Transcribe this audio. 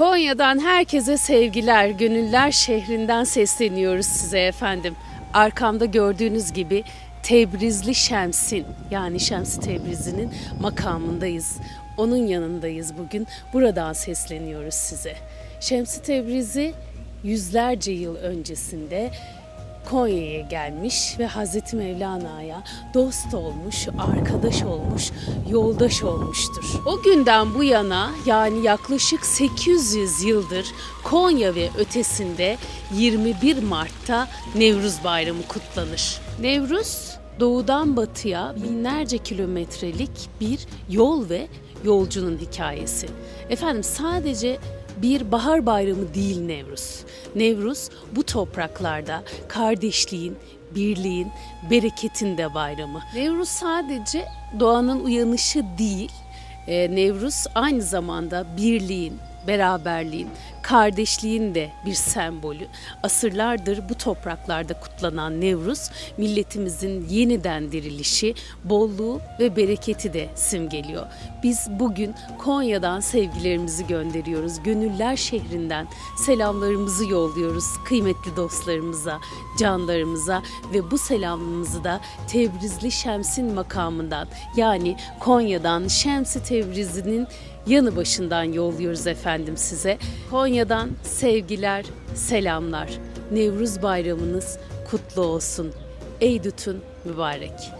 Konya'dan herkese sevgiler, gönüller şehrinden sesleniyoruz size efendim. Arkamda gördüğünüz gibi Tebrizli Şems'in yani Şems-i Tebrizi'nin makamındayız. Onun yanındayız bugün. Buradan sesleniyoruz size. Şems-i Tebrizi yüzlerce yıl öncesinde Konya'ya gelmiş ve Hazreti Mevlana'ya dost olmuş, arkadaş olmuş, yoldaş olmuştur. O günden bu yana yani yaklaşık 800 yıldır Konya ve ötesinde 21 Mart'ta Nevruz Bayramı kutlanır. Nevruz doğudan batıya binlerce kilometrelik bir yol ve yolcunun hikayesi. Efendim sadece bir bahar bayramı değil Nevruz. Nevruz bu topraklarda kardeşliğin, birliğin, bereketin de bayramı. Nevruz sadece doğanın uyanışı değil, e, Nevruz aynı zamanda birliğin, beraberliğin, kardeşliğin de bir sembolü. Asırlardır bu topraklarda kutlanan Nevruz, milletimizin yeniden dirilişi, bolluğu ve bereketi de simgeliyor. Biz bugün Konya'dan sevgilerimizi gönderiyoruz. Gönüller şehrinden selamlarımızı yolluyoruz kıymetli dostlarımıza, canlarımıza ve bu selamımızı da Tebrizli Şems'in makamından yani Konya'dan Şems-i Tebrizi'nin yanı başından yolluyoruz efendim size. Konya'dan sevgiler, selamlar. Nevruz bayramınız kutlu olsun. Eydütün mübarek.